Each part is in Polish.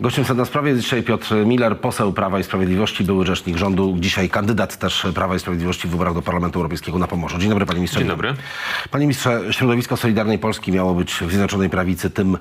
Gościem sedna sprawy jest dzisiaj Piotr Miller, poseł Prawa i Sprawiedliwości, były rzecznik rządu, dzisiaj kandydat też Prawa i Sprawiedliwości w wyborach do Parlamentu Europejskiego na Pomorzu. Dzień dobry panie ministrze. Dzień dobry. Panie ministrze, środowisko Solidarnej Polski miało być w Zjednoczonej Prawicy tym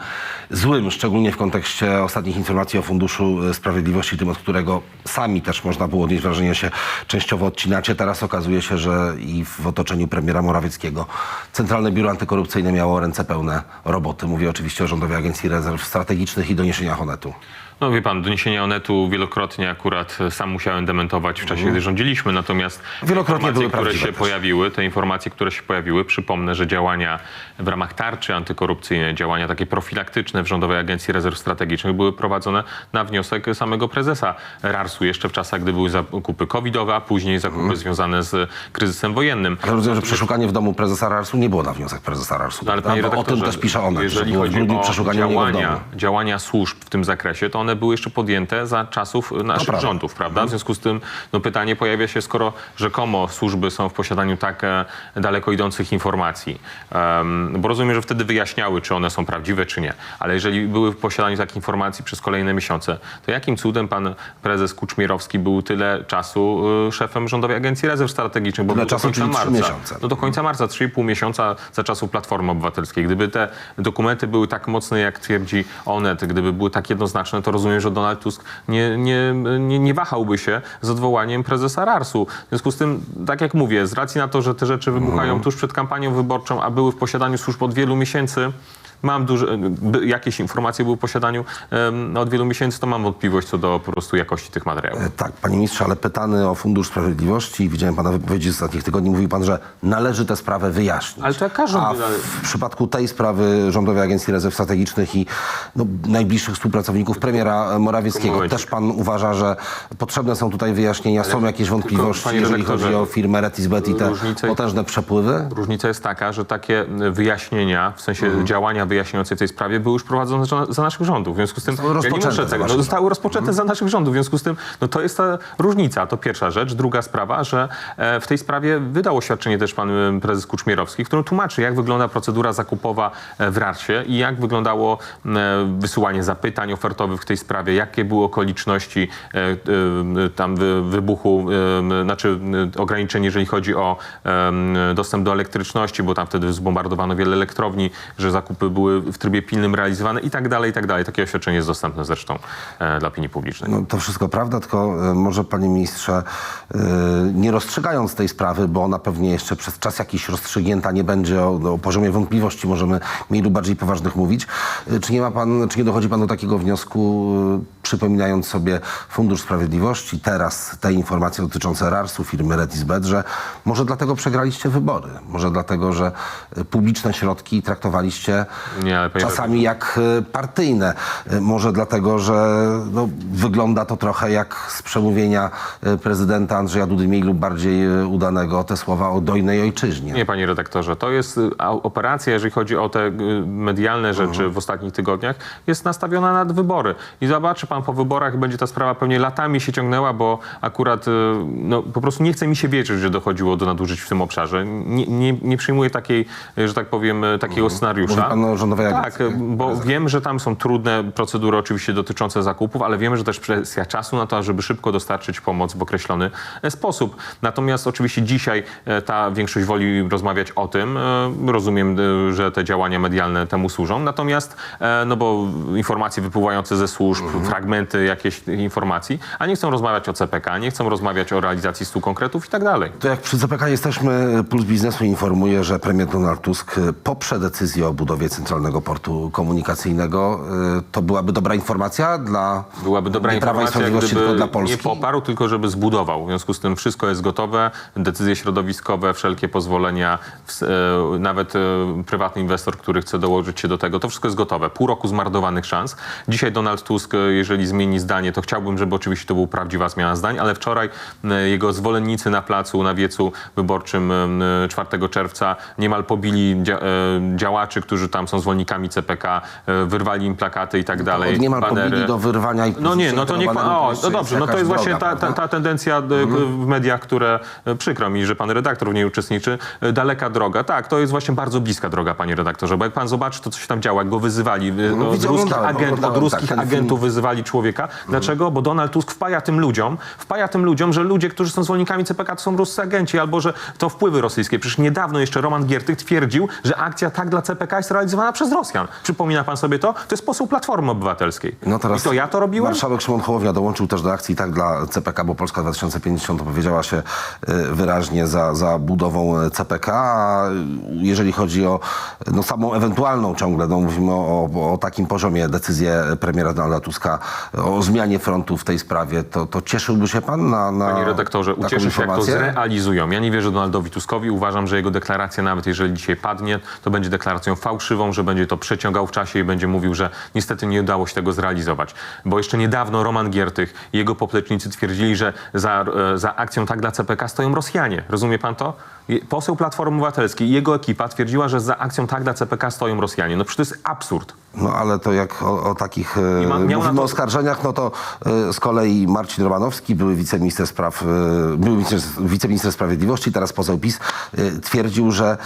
złym, szczególnie w kontekście ostatnich informacji o Funduszu Sprawiedliwości, tym od którego sami też można było odnieść wrażenie, że się częściowo odcinacie. Teraz okazuje się, że i w otoczeniu premiera Morawieckiego Centralne Biuro Antykorupcyjne miało ręce pełne roboty. Mówię oczywiście o Rządowej Agencji Rezerw Strategicznych i doniesieniach Onetu. No wie pan, doniesienia Onetu wielokrotnie akurat sam musiałem dementować w czasie, gdy rządziliśmy, natomiast Mhm. Wielokrotnie informacje, były które prawdziwe się też. pojawiły, te informacje, które się pojawiły, przypomnę, że działania w ramach tarczy antykorupcyjnej, działania takie profilaktyczne w Rządowej Agencji Rezerw Strategicznych były prowadzone na wniosek samego prezesa RARS-u jeszcze w czasach, gdy były zakupy covidowe, a później zakupy Mhm. związane z kryzysem wojennym. Ale rozumiem, że przeszukanie w domu prezesa Rarsu nie było na wniosek prezesa Rarsu. No, ale prawda? panie Bo o tym też pisze ona, że jeżeli było w chodzi grudniu o przeszukanie u niego w działania, domu. działania służb w tym zakresie, to one były jeszcze podjęte za czasów naszych. Mhm. rządów, prawda? W związku z tym no, pytanie pojawia się, skoro rzekomo służby są w posiadaniu tak e, daleko idących informacji, Em, bo rozumiem, że wtedy wyjaśniały, czy one są prawdziwe, czy nie, ale jeżeli były w posiadaniu takich informacji przez kolejne miesiące, to jakim cudem pan prezes Kuczmierowski był tyle czasu e, szefem Rządowej Agencji Rezerw Strategicznych? Bo Tyle był do czasu, końca marca. miesiące. No do końca marca, 3,5 miesiąca za czasów Platformy Obywatelskiej. Gdyby te dokumenty były tak mocne, jak twierdzi Onet, gdyby były tak jednoznaczne, to rozumiem, że Donald Tusk nie, nie, nie, nie wahałby się z odwołaniem prezesa RARS-u. W związku z tym, tak jak mówię, z racji na to, że te rzeczy wybuchają tuż przed kampanią wyborczą, a były w posiadaniu służb od wielu miesięcy, Mam duże, jakieś informacje były w posiadaniu em, od wielu miesięcy, to mam wątpliwość co do po prostu jakości tych materiałów. E, Tak, panie ministrze, ale pytany o Fundusz Sprawiedliwości, widziałem pana wypowiedzi z ostatnich tygodni, mówił pan, że należy tę sprawę wyjaśnić. Ale to każą A w przypadku tej sprawy Rządowej Agencji Rezerw Strategicznych i no, najbliższych współpracowników premiera Morawieckiego, też pan uważa, że potrzebne są tutaj wyjaśnienia, są jakieś wątpliwości, panie jeżeli chodzi o firmę Retisbet i te różnice- potężne przepływy? Różnica jest taka, że takie wyjaśnienia, w sensie Mhm. działania wyjaśniające w tej sprawie były już prowadzone za, za naszych rządów. W związku z tym Zostały ja nie muszę tego. No, zostały rozpoczęte za naszych rządów. W związku z tym no, to jest ta różnica. To pierwsza rzecz. Druga sprawa, że e, w tej sprawie wydał oświadczenie też pan e, prezes Kuczmierowski, w którym tłumaczy, jak wygląda procedura zakupowa e, w RARSie i jak wyglądało e, wysyłanie zapytań ofertowych w tej sprawie, jakie były okoliczności e, e, tam wy, wybuchu, znaczy ograniczeń, jeżeli chodzi o dostęp do elektryczności, bo tam wtedy zbombardowano wiele elektrowni, że zakupy były w trybie pilnym realizowane i tak dalej, i tak dalej. Takie oświadczenie jest dostępne zresztą e, dla opinii publicznej. No, to wszystko prawda, tylko e, może panie ministrze, e, nie rozstrzygając tej sprawy, bo ona pewnie jeszcze przez czas jakiś rozstrzygnięta nie będzie o, o poziomie wątpliwości, możemy mniej lub bardziej poważnych mówić. Czy nie ma pan, czy nie dochodzi pan do takiego wniosku, przypominając sobie Fundusz Sprawiedliwości, teraz te informacje dotyczące RARS-u, firmy Retisbet, że może dlatego przegraliście wybory, może dlatego, że publiczne środki traktowaliście Nie, czasami jak e, partyjne. E, Może dlatego, że no, wygląda to trochę jak z przemówienia e, prezydenta Andrzeja Dudy, mniej lub bardziej udanego, te słowa o dojnej ojczyźnie. Nie, panie redaktorze, to jest operacja, jeżeli chodzi o te medialne rzeczy Mhm. w ostatnich tygodniach, jest nastawiona nad wybory. I zobaczy pan po wyborach, będzie ta sprawa pewnie latami się ciągnęła, bo akurat no, po prostu nie chce mi się wierzyć, że dochodziło do nadużyć w tym obszarze. Nie, nie, nie przyjmuję takiej, że tak powiem, takiego scenariusza. Mhm. Mówi pan o rządowej Tak, agencji. bo wiem, że tam są trudne procedury oczywiście dotyczące zakupów, ale wiemy, że też presja czasu na to, żeby szybko dostarczyć pomoc w określony e, sposób. Natomiast oczywiście dzisiaj e, ta większość woli rozmawiać o tym. E, Rozumiem, że te działania medialne temu służą. Natomiast, no bo informacje wypływające ze służb, fragmenty jakieś informacji, a nie chcą rozmawiać o CPK, nie chcą rozmawiać o realizacji stu konkretów i tak dalej. To jak przy CPK jesteśmy, Puls Biznesu informuje, że premier Donald Tusk poprze decyzję o budowie Centralnego Portu Komunikacyjnego. E, To byłaby dobra informacja dla Byłaby dobra nie Prawa i informacja, Sprawiedliwości, tylko dla nie Polski. poparł, tylko żeby zbudował. W związku z tym wszystko jest gotowe, decyzje środowiskowe, wszelkie pozwolenia, e, nawet e, prywatny inwestor, który chce dołożyć się do tego, to wszystko jest gotowe. Pół roku zmarnowanych szans. Dzisiaj Donald Tusk, e, jeżeli zmieni zdanie, to chciałbym, żeby oczywiście to była prawdziwa zmiana zdań, ale wczoraj jego zwolennicy na placu, na wiecu wyborczym e, 4 czerwca niemal pobili dzia- działaczy, którzy tam są są zwolennikami CPK, e, wyrwali im plakaty i tak dalej. Od niemal banery. do wyrwania i No nie, no to niech pan, baneru, o, no dobrze, no to jest właśnie ta, ta, ta tendencja e, w mediach, które, e, przykro mi, że pan redaktor w niej uczestniczy, daleka droga. Tak, to jest właśnie bardzo bliska droga, panie redaktorze, bo jak pan zobaczy to, co się tam działo, jak go wyzywali, No, od ruskich, agent, od ruskich tak, agentów wyzywali człowieka. Dlaczego? Bo Donald Tusk wpaja tym ludziom, wpaja tym ludziom, że ludzie, którzy są zwolennikami CPK, to są ruscy agenci, albo że to wpływy rosyjskie. Przecież niedawno jeszcze Roman Giertych twierdził, że akcja tak dla CPK jest realizowana przez Rosjan. Przypomina pan sobie to? To jest poseł Platformy Obywatelskiej. No teraz I to ja to robiłem? Marszałek Szymon Hołownia dołączył też do akcji tak dla CPK, bo Polska 2050 opowiedziała się e, wyraźnie za, za budową e, CPK. A jeżeli chodzi o no, samą ewentualną ciągle, no, mówimy o, o, o takim poziomie decyzję premiera Donalda Tuska o zmianie frontu w tej sprawie, to, to cieszyłby się pan na, na Panie redaktorze, ucieszę się, jak to zrealizują. Ja nie wierzę Donaldowi Tuskowi. Uważam, że jego deklaracja, nawet jeżeli dzisiaj padnie, to będzie deklaracją fałszywą, że będzie to przeciągał w czasie i będzie mówił, że niestety nie udało się tego zrealizować. Bo jeszcze niedawno Roman Giertych i jego poplecznicy twierdzili, że za, e, za akcją tak dla CPK stoją Rosjanie. Rozumie pan to? Poseł Platformy Obywatelskiej i jego ekipa twierdziła, że za akcją tak dla CPK stoją Rosjanie. No przecież to jest absurd. No ale to jak o, o takich e, I ma- mówimy to- o oskarżeniach, no to e, z kolei Marcin Romanowski, były wiceminister spraw, e, były wice- wiceminister sprawiedliwości, teraz poseł PiS, e, twierdził, że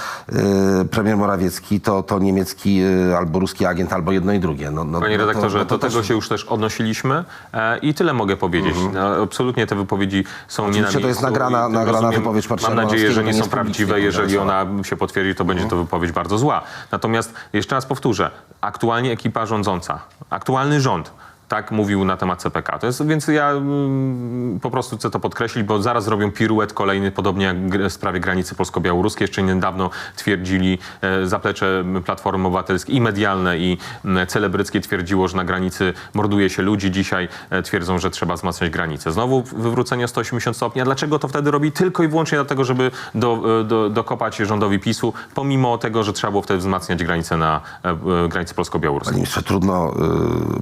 premier Morawiecki to, to niemiecki albo ruski agent, albo jedno i drugie. No, no, Panie no to- redaktorze, no to do tego też- się już też odnosiliśmy e, i tyle mogę powiedzieć. No, absolutnie te wypowiedzi są nie na to jest nagrana- nagrana rozumiem- wypowiedź Marcina Mam nadzieję, że nie są prawdziwe. Jeżeli ona się potwierdzi, to będzie to wypowiedź bardzo zła. Natomiast jeszcze raz powtórzę, aktualnie ekipa rządząca, aktualny rząd tak mówił na temat CPK. To jest, więc ja mm, po prostu chcę to podkreślić, bo zaraz zrobią piruet kolejny, podobnie jak w sprawie granicy polsko-białoruskiej. Jeszcze niedawno twierdzili e, zaplecze Platformy Obywatelskiej i medialne, i celebryckie twierdziło, że na granicy morduje się ludzi. Dzisiaj e, twierdzą, że trzeba wzmacniać granicę. Znowu wywrócenie o 180 stopni. A dlaczego to wtedy robi? Tylko i wyłącznie dlatego, żeby do, e, do, dokopać rządowi PiSu, pomimo tego, że trzeba było wtedy wzmacniać granicę na granicy polsko-białoruskiej. Panie ministrze, trudno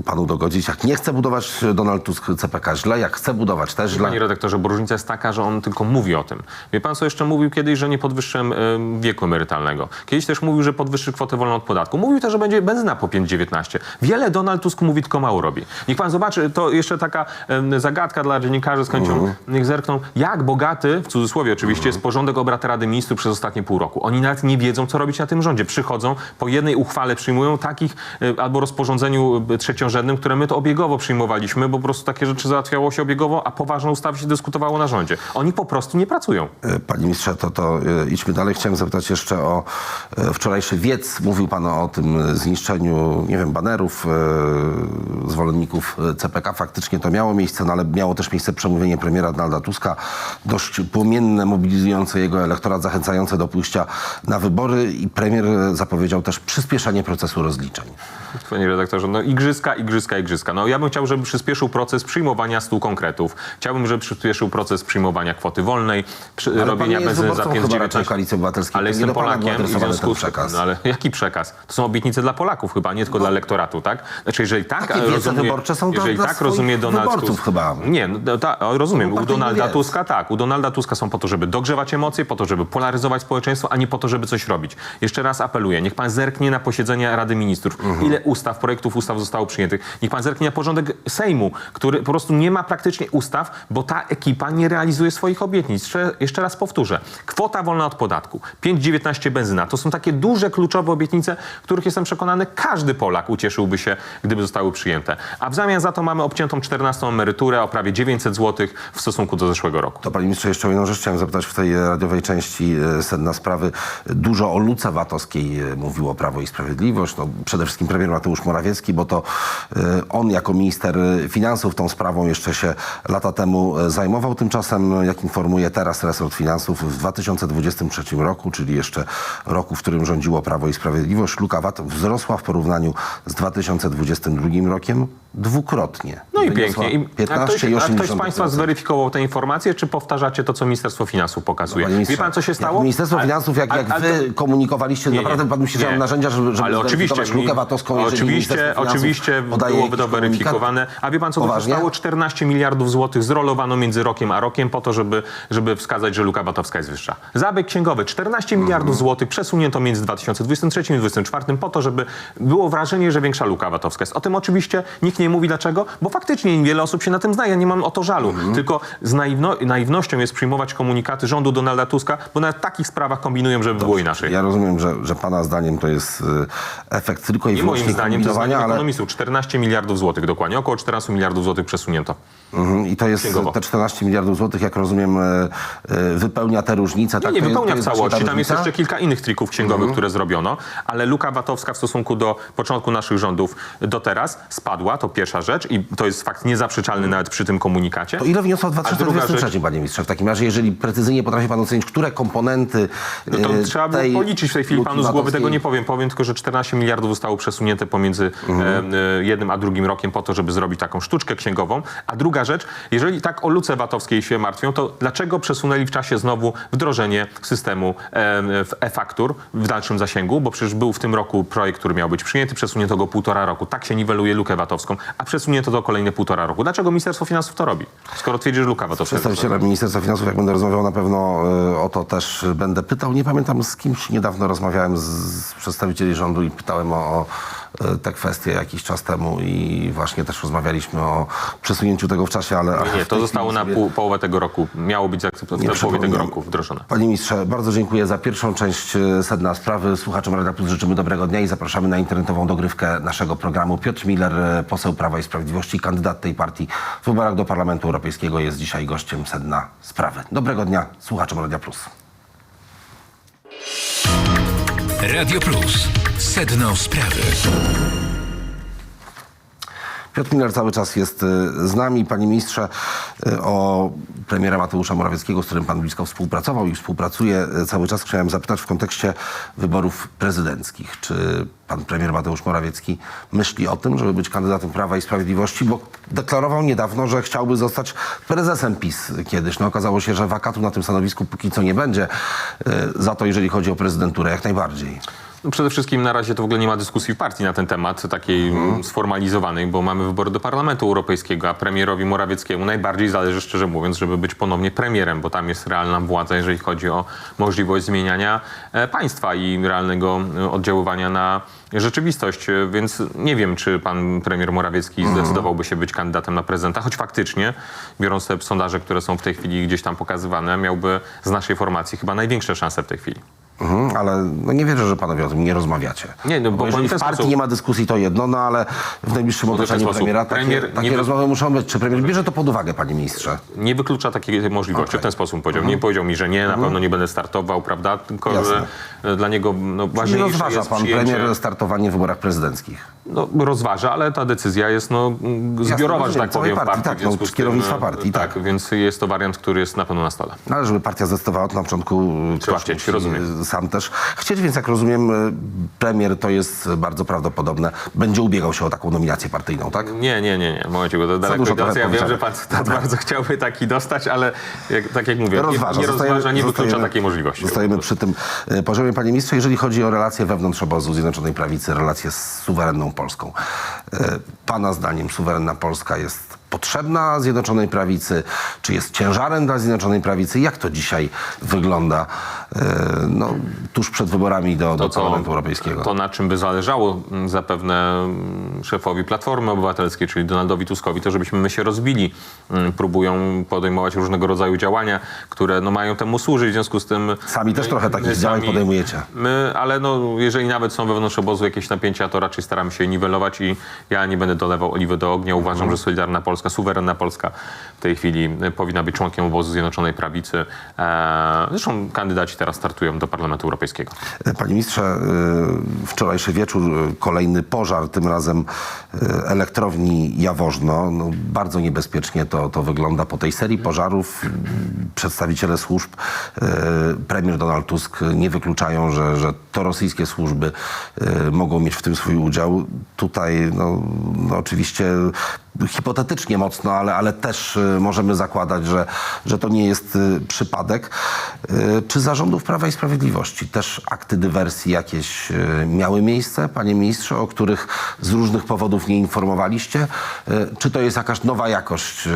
panu dogodzić. Jak nie chce budować Donald Tusk CPK źle, jak chce budować też źle. Panie redaktorze, bo różnica jest taka, że on tylko mówi o tym. Wie pan, co jeszcze mówił kiedyś, że nie podwyższyłem em, wieku emerytalnego. Kiedyś też mówił, że podwyższy kwotę wolną od podatku. Mówił też, że będzie benzyna po 5,19. Wiele Donald Tusk mówi, tylko mało robi. Niech pan zobaczy, to jeszcze taka em, zagadka dla dziennikarzy z chęcią, niech zerkną, jak bogaty, w cudzysłowie oczywiście, jest porządek obrad Rady Ministrów przez ostatnie pół roku. Oni nawet nie wiedzą, co robić na tym rządzie. Przychodzą, po jednej uchwale przyjmują takich e, albo rozporządzeniu e, trzeciorzędnym, które my to obiegowo przyjmowaliśmy, bo po prostu takie rzeczy załatwiało się obiegowo, a poważne ustawy się dyskutowało na rządzie. Oni po prostu nie pracują. E, Panie ministrze, to, to e, idźmy dalej. Chciałem zapytać jeszcze o e, wczorajszy wiec. Mówił pan o tym zniszczeniu, nie wiem, banerów zwolenników CPK. Faktycznie to miało miejsce, no ale miało też miejsce przemówienie premiera Donalda Tuska. Dość płomienne, mobilizujące jego elektorat, zachęcające do pójścia na wybory i premier zapowiedział też przyspieszenie procesu rozliczeń. Panie redaktorze, no igrzyska, igrzyska, igrzyska. No ja bym chciał, żeby przyspieszył proces przyjmowania stu konkretów. Chciałbym, żeby przyspieszył proces przyjmowania kwoty wolnej, przy, Ale robienia jest benzyny za wyborcą chyba raczej 5,19. Koalicji Obywatelskiej. Ale jestem Polakiem i w związku z przekaz. No ale jaki przekaz? To są obietnice dla Polaków chyba, nie tylko dla elektoratu, tak? Znaczy, jeżeli tak Takie rozumie, wyborcze są jeżeli dla tak rozumie Donald Tusk, chyba. Nie, no, ta, o, rozumiem. No, U Donalda wiec. Tuska tak. U Donalda Tuska są po to, żeby dogrzewać emocje, po to, żeby polaryzować społeczeństwo, a nie po to, żeby coś robić. Jeszcze raz apeluję, niech pan zerknie na posiedzenia Rady Ministrów. Mhm. Ile ustaw, projektów ustaw zostało przyjętych. Niech pan zerknie na porządek Sejmu, który po prostu nie ma praktycznie ustaw, bo ta ekipa nie realizuje swoich obietnic. Jeszcze, raz powtórzę. Kwota wolna od podatku, 5,19 benzyna. To są takie duże, kluczowe obietnice, których jestem przekonany, każdy Polak ucieszyłby się, gdyby zostały przyjęte. A w zamian za to mamy obciętą 14 emeryturę o prawie 900 zł w stosunku do zeszłego roku. To panie ministrze, jeszcze o jedną rzecz chciałem zapytać w tej radiowej części e, sedna sprawy. Dużo o luce VAT-owskiej e, mówiło Prawo i Sprawiedliwość, no, przede wszystkim premier Mateusz Morawiecki, bo to e, on jako minister finansów tą sprawą jeszcze się lata temu e, zajmował. Tymczasem, jak informuje teraz resort finansów, w 2023 roku, czyli jeszcze roku, w którym rządziło Prawo i Sprawiedliwość, luka VAT wzrosła w porównaniu z 2022 rokiem dwukrotnie. No i pięknie. I, a 15 ktoś, a ktoś z 80%. Państwa zweryfikował te informacje, czy powtarzacie to, co Ministerstwo Finansów pokazuje? Ministrze, Wie Pan, co się stało? Ministerstwo Finansów, jak, jak a- wy komunikowaliście, Nie, nie, naprawdę pan musi nie. działał narzędzia, żeby, żeby Ale oczywiście, lukę VAT-owską, oczywiście, oczywiście podaje byłoby to jakiś komunikat? weryfikowane. A wie pan co, to Poważnie? zostało 14 miliardów złotych zrolowano między rokiem a rokiem po to, żeby, żeby wskazać, że luka VAT-owska jest wyższa. Zabieg księgowy 14 miliardów Mhm. złotych przesunięto między 2023 i 2024 po to, żeby było wrażenie, że większa luka VAT-owska jest. O tym oczywiście nikt nie mówi. Dlaczego? Bo faktycznie wiele osób się na tym zna. Ja nie mam o to żalu. Mhm. Tylko z naiwno, naiwnością jest przyjmować komunikaty rządu Donalda Tuska, bo na takich sprawach kombinują, żeby było inaczej. Ja rozumiem, że, że pana zdaniem to jest y, efekt tylko i I wyłącznie moim zdaniem, to jest ale ekonomistów, 14 miliardów złotych dokładnie, około 14 miliardów złotych przesunięto. Mhm, I to jest Księgowo. te 14 miliardów złotych, jak rozumiem, e, e, wypełnia te różnice. Nie, tak? nie To wypełnia w jest ta całości. Tam jest jeszcze kilka innych trików księgowych, które zrobiono, ale luka VAT-owska w stosunku do początku naszych rządów do teraz spadła, to pierwsza rzecz i to jest fakt niezaprzeczalny nawet przy tym komunikacie. To ile wniosła w druga 2023, rzecz- panie ministrze? W takim razie, jeżeli precyzyjnie potrafi pan ocenić, które komponenty No to e, trzeba było policzyć w tej chwili. Panu z głowy tego nie powiem. Powiem tylko, że 14 miliardów zostało przesunięte pomiędzy Mhm. e, jednym a drugim rokiem po to, żeby zrobić taką sztuczkę księgową. A druga rzecz, jeżeli tak o luce VAT-owskiej się martwią, to dlaczego przesunęli w czasie znowu wdrożenie systemu e-faktur w dalszym zasięgu? Bo przecież był w tym roku projekt, który miał być przyjęty, przesunięto go półtora roku. Tak się niweluje lukę VAT-owską, a przesunięto to kolejne półtora roku. Dlaczego Ministerstwo Finansów to robi? Skoro twierdzi, że luka VAT-owska Przedstawicielem Ministerstwa Finansów, jak będę rozmawiał, na pewno e, o to też będę pytał. Nie pamiętam z kimś, niedawno rozmawiałem z, z przedstawicieli rządu i pytałem o, o te kwestie jakiś czas temu i właśnie też rozmawialiśmy o przesunięciu tego w czasie, ale... Nie, nie, to zostało na pół, połowę tego roku. Miało być zaakceptowane w połowie tego roku wdrożone. Panie ministrze, bardzo dziękuję za pierwszą część e, sedna sprawy. Słuchaczom Radia Plus życzymy dobrego dnia i zapraszamy na internetową dogrywkę naszego programu. Piotr Miller, e, poseł Prawa i Sprawiedliwości, kandydat tej partii w wyborach do Parlamentu Europejskiego jest dzisiaj gościem sedna sprawy. Dobrego dnia słuchaczom Radia Plus. Radio Plus. Sedno sprawy. Piotr Miller cały czas jest y, z nami. Panie ministrze, y, o premiera Mateusza Morawieckiego, z którym pan blisko współpracował i współpracuje y, cały czas, chciałem zapytać w kontekście wyborów prezydenckich. Czy pan premier Mateusz Morawiecki myśli o tym, żeby być kandydatem Prawa i Sprawiedliwości? Bo deklarował niedawno, że chciałby zostać prezesem PiS kiedyś. No okazało się, że wakatu na tym stanowisku póki co nie będzie. Za to, jeżeli chodzi o prezydenturę, jak najbardziej. No przede wszystkim na razie to w ogóle nie ma dyskusji w partii na ten temat, takiej mm, sformalizowanej, bo mamy wybory do Parlamentu Europejskiego, a premierowi Morawieckiemu najbardziej zależy, szczerze mówiąc, żeby być ponownie premierem, bo tam jest realna władza, jeżeli chodzi o możliwość zmieniania e, państwa i realnego e, oddziaływania na rzeczywistość. E, Więc nie wiem, czy pan premier Morawiecki zdecydowałby się być kandydatem na prezydenta, choć faktycznie, biorąc te sondaże, które są w tej chwili gdzieś tam pokazywane, miałby z naszej formacji chyba największe szanse w tej chwili. Mhm, ale no nie wierzę, że panowie o tym nie rozmawiacie. Nie, no bo bo jeżeli w partii sposób- nie ma dyskusji, to jedno, no ale w najbliższym ten otoczeniu premiera takie, Premier takie nie- rozmowy muszą być. Czy premier bierze to pod uwagę, panie ministrze? nie wyklucza takiej możliwości. Okej. W ten sposób powiedział. Nie powiedział mi, że nie, na pewno nie będę startował, prawda? Tylko, Jasne. że e, dla niego no, Czyli ważniejsze rozważa jest pan przyjęcie... premier startowanie w wyborach prezydenckich? No, rozważa, ale ta decyzja jest no, zbiorowa, że rozumiem. tak powiem, w partii, partii. tak, no, z tym, kierownictwa e, partii, tak. tak. więc jest to wariant, który jest na pewno na stole. No, ale żeby partia zdecydowała, to na początku Trzeba chcieć, rozumiem. Y, sam też chcieć, więc jak rozumiem, y, premier to jest bardzo prawdopodobne. Będzie ubiegał się o taką nominację partyjną, tak? Nie, nie, nie, nie. Momencie, bo to daleko dużo idące. Ja wiem, że pan tak bardzo chciałby taki dostać, ale jak, tak jak mówię, Rozważa. nie, nie Zostajemy- rozważa, nie wyklucza takiej możliwości. Zostajemy przy tym e, poziomie, panie ministrze. Jeżeli chodzi o relacje wewnątrz obozu Zjednoczonej Prawicy, relacje z suwerenną Polską. E, Pana zdaniem suwerenna Polska jest potrzebna Zjednoczonej Prawicy? Czy jest ciężarem dla Zjednoczonej Prawicy? Jak to dzisiaj wygląda e, no, tuż przed wyborami do, do co- Parlamentu Europejskiego? To, na czym by zależało mm, zapewne mm, szefowi Platformy Obywatelskiej, czyli Donaldowi Tuskowi, to żebyśmy my się rozbili. Mm, Próbują podejmować różnego rodzaju działania, które no, mają temu służyć. W związku z tym... Sami też my- trochę takich działań podejmujecie. My, ale no, jeżeli nawet są wewnątrz obozu jakieś napięcia, to raczej staramy się niwelować i ja nie będę dolewał oliwy do ognia. Uważam, że Solidarna Polska, suwerenna Polska w tej chwili y, powinna być członkiem obozu Zjednoczonej Prawicy. E, zresztą kandydaci teraz startują do Parlamentu Europejskiego. Panie ministrze, y, wczorajszy wieczór, kolejny pożar, tym razem elektrowni Jaworzno. No, bardzo niebezpiecznie to, to wygląda po tej serii pożarów. Przedstawiciele służb, premier Donald Tusk nie wykluczają, że, że to rosyjskie służby mogą mieć w tym swój udział. Tutaj no, no, oczywiście hipotetycznie mocno, ale, ale też y, możemy zakładać, że, że to nie jest y, przypadek. Y, Czy zarządów Prawa i Sprawiedliwości też akty dywersji jakieś miały miejsce, panie ministrze, o których z różnych powodów nie informowaliście? Czy to jest jakaś nowa jakość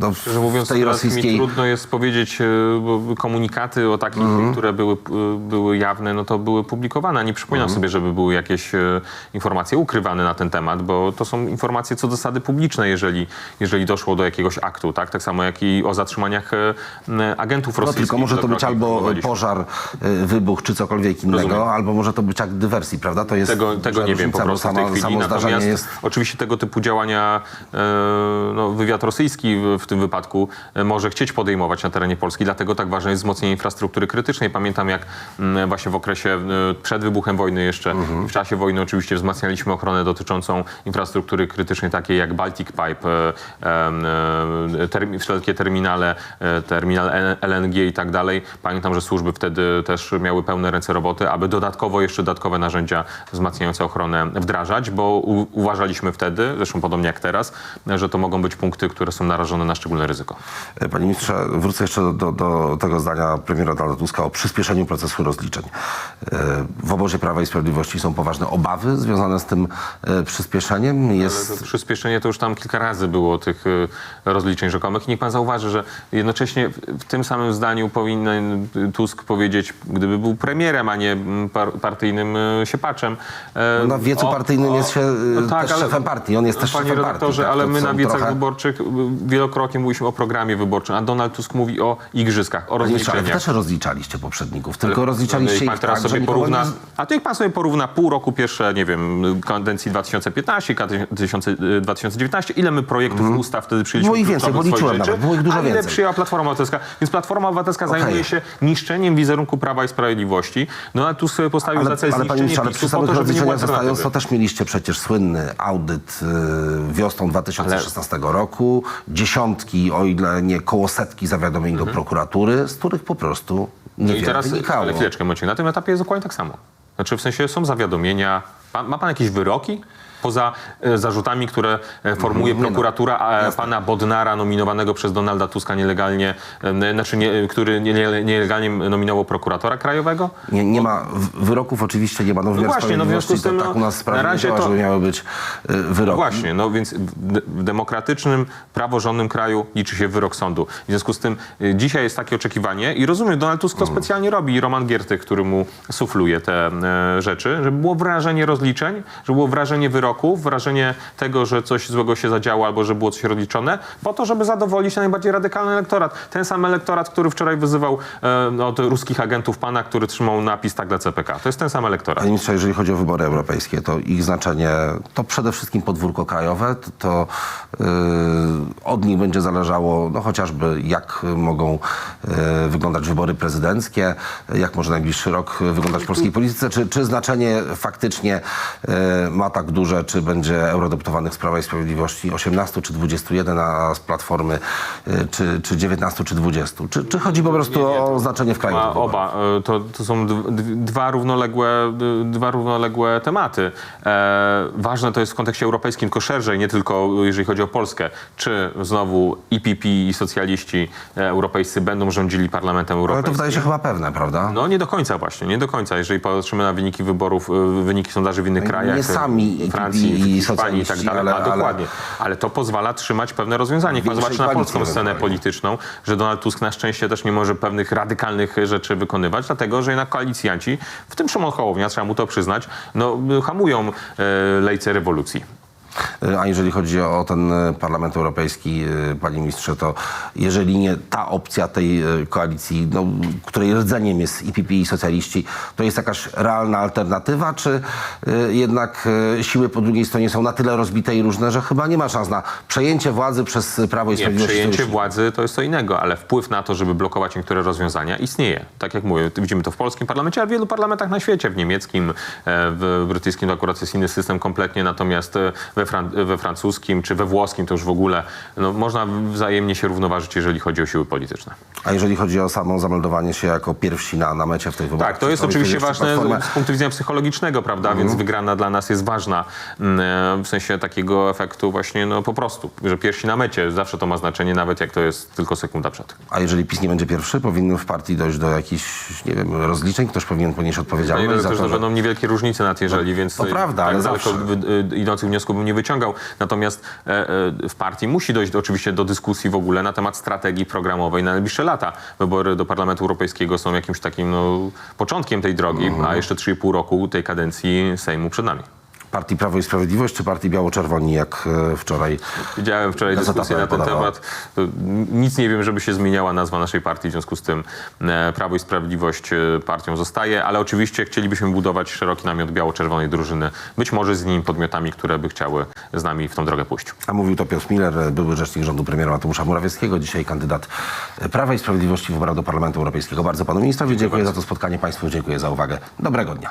no, Szczerze mówiąc, tej teraz mi rosyjskiej... trudno jest powiedzieć, bo komunikaty o takich, Mhm. które były, były jawne, no to były publikowane. Nie przypominam Mhm. sobie, żeby były jakieś informacje ukrywane na ten temat, bo to są informacje co do zasady publiczne, jeżeli, jeżeli doszło do jakiegoś aktu, tak? Tak samo jak i o zatrzymaniach e, agentów No rosyjskich. tylko może to być albo pożar, y, wybuch czy cokolwiek innego, Rozumiem. albo może to być akt dywersji, prawda? To jest Tego, tego nie wiem po prostu w tej chwili. Natomiast jest... oczywiście tego typu działania e, no, wywiad rosyjski w, tym wypadku e, może chcieć podejmować na terenie Polski, dlatego tak ważne jest wzmocnienie infrastruktury krytycznej. Pamiętam jak właśnie w okresie e, przed wybuchem wojny jeszcze, Mhm. w czasie wojny oczywiście wzmacnialiśmy ochronę dotyczącą infrastruktury krytycznej takiej jak Baltic Pipe, e, e, termi, wszelkie terminale, e, terminal LNG i tak dalej. Pamiętam, że służby wtedy też miały pełne ręce roboty, aby dodatkowo jeszcze dodatkowe narzędzia wzmacniające ochronę wdrażać, bo u, uważaliśmy wtedy, zresztą podobnie jak teraz, że to mogą być punkty, które są narażone na szczególne ryzyko. Panie ministrze, wrócę jeszcze do, do, do tego zdania premiera Donalda Tuska o przyspieszeniu procesu rozliczeń. E, W obozie Prawa i Sprawiedliwości są poważne obawy związane z tym e, przyspieszeniem. Jest przyspieszenie to już tam kilka razy było tych y, rozliczeń rzekomych. I niech pan zauważy, że jednocześnie w, tym samym zdaniu powinien Tusk powiedzieć, gdyby był premierem, a nie mm, par, partyjnym y, siepaczem. e, na wiecu o- partyjnym o- jest się e, no tak, też ale- szefem partii. On jest też Panie szefem redaktorze, partii. tak? ale my na wiecach trochę- wyborczych y, wielokrotnie mówiliśmy o programie wyborczym, a Donald Tusk mówi o igrzyskach, o ministrze, ale rozliczeniach. też rozliczaliście poprzedników, tylko rozliczaliście Niech pan ich teraz tak, sobie porówna, nie... A to niech pan sobie porówna pół roku pierwsze, nie wiem, kadencji 2015, kadencji 2019, ile my projektów ustaw wtedy przyjęliśmy Było ich więcej, bo liczyłem nawet, było ich dużo a ile więcej. przyjęła Platforma Obywatelska. Więc Platforma Obywatelska zajmuje się niszczeniem wizerunku Prawa i Sprawiedliwości. Donald Tusk sobie postawił Ale, za cel ale zniszczenie ale przy samych nie rozliczeniach zostając, to też mieliście przecież słynny audyt y, wiosną 2016 roku, dziesiątki, o ile nie koło setki zawiadomień do prokuratury, z których po prostu Mhm. No i teraz, wynikało. ale chwileczkę, Maciej, na tym etapie jest dokładnie tak samo. Znaczy w sensie są zawiadomienia, pan, ma pan jakieś wyroki? Poza e, zarzutami, które e, formuje Nie ma. prokuratura a, pana Bodnara, nominowanego przez Donalda Tuska nielegalnie, e, znaczy nie, który nie, nie, nielegalnie nominował prokuratora krajowego? Nie, nie ma wyroków, oczywiście nie ma. No, wymiar właśnie, no w związku z tym, no, tak u nas na razie działa, to- żeby miały być wyroki. Właśnie, no więc w, demokratycznym, praworządnym kraju liczy się wyrok sądu. W związku z tym dzisiaj jest takie oczekiwanie i rozumiem, Donald Tusk to specjalnie robi i Roman Giertych, który mu sufluje te rzeczy, żeby było wrażenie rozliczeń, żeby było wrażenie wrażenie tego, że coś złego się zadziało albo że było coś rozliczone, po to, żeby zadowolić najbardziej radykalny elektorat. Ten sam elektorat, który wczoraj wyzywał e, od ruskich agentów pana, który trzymał napis tak dla CPK. To jest ten sam elektorat. Panie ministrze, jeżeli chodzi o wybory europejskie, to ich znaczenie to przede wszystkim podwórko krajowe, to, to yy, od nich będzie zależało no, chociażby jak mogą yy, wyglądać wybory prezydenckie, jak może najbliższy rok wyglądać w polskiej polityce, czy, czy znaczenie faktycznie yy, ma tak duże, czy będzie eurodeputowanych z Prawa i Sprawiedliwości 18 czy 21, a z Platformy yy, czy, czy 19 czy 20. Czy, czy chodzi po prostu o znaczenie w kraju? Ma oba. E, To, to są dwa równoległe, d- dwa równoległe tematy. E, ważne to jest w kontekście europejskim, tylko szerzej, nie tylko jeżeli chodzi o Polskę. Czy znowu IPP i socjaliści e, europejscy będą rządzili Parlamentem Ale to Europejskim? wydaje się chyba pewne, prawda? No nie do końca właśnie, nie do końca. Jeżeli patrzymy na wyniki wyborów, y, wyniki sondaży w innych krajach, nie sami y, Francji, i- i Hiszpanii i tak dalej, ale- ale- dokładnie. Ale to pozwala trzymać pewne rozwiązania. Niech pan zobaczy na polską scenę polityczną, że Donald Tusk na szczęście też nie może pewnych radykalnych rzeczy wykonywać, dlatego że jednak koalicjanci, w tym Szymon Hołownia, trzeba mu to przyznać, no, hamują e, lejce rewolucji. Y, A jeżeli chodzi o ten y, Parlament Europejski, y, panie ministrze, to jeżeli nie ta opcja tej koalicji, no, której rdzeniem jest IPP i socjaliści, to jest jakaś realna alternatywa, czy jednak siły po drugiej stronie są na tyle rozbite i różne, że chyba nie ma szans na przejęcie władzy przez Prawo i Nie, Sprawiedliwość? przejęcie sojuszników? władzy to jest co innego, ale wpływ na to, żeby blokować niektóre rozwiązania istnieje. Tak jak mówię, widzimy to w polskim parlamencie, ale w wielu parlamentach na świecie, w niemieckim, e, w brytyjskim to akurat jest inny system kompletnie, natomiast e, w we, fran- we francuskim czy we włoskim, to już w ogóle no, można wzajemnie się równoważyć, jeżeli chodzi o siły polityczne. A jeżeli chodzi o samo zameldowanie się jako pierwsi na, na mecie w tych wyborach? Tak, to jest oczywiście ważne Platformę- z punktu widzenia psychologicznego, prawda? Mhm. Więc wygrana dla nas jest ważna mm, w sensie takiego efektu właśnie no po prostu, że pierwsi na mecie zawsze to ma znaczenie, nawet jak to jest tylko sekunda przed. A jeżeli PiS nie będzie pierwszy, powinno w partii dojść do jakichś, nie wiem, rozliczeń? Ktoś powinien ponieść No odpowiedzialność za to, że... będą niewielkie różnice na jeżeli, więc to y, prawda, tak ale zawsze. y, idących wniosków bym nie wyciągał. Natomiast e, e, w partii musi dojść oczywiście do dyskusji w ogóle na temat strategii programowej na najbliższe lata. Wybory do Parlamentu Europejskiego są jakimś takim no, początkiem tej drogi, Mhm. a jeszcze 3,5 roku tej kadencji Sejmu przed nami. Partii Prawo i Sprawiedliwość czy Partii Biało-Czerwoni, jak e, wczoraj? Widziałem wczoraj dyskusję na ten podawała. temat. Nic nie wiem, żeby się zmieniała nazwa naszej partii, w związku z tym e, Prawo i Sprawiedliwość e, partią zostaje, ale oczywiście chcielibyśmy budować szeroki namiot biało-czerwonej drużyny, być może z innymi podmiotami, które by chciały z nami w tą drogę pójść. A mówił to Piotr Miller, były rzecznik rządu premiera Mateusza Morawieckiego, dzisiaj kandydat Prawa i Sprawiedliwości w wyborach do Parlamentu Europejskiego. Bardzo panu ministrowi dziękuję za to spotkanie, państwu dziękuję za uwagę. Dobrego dnia.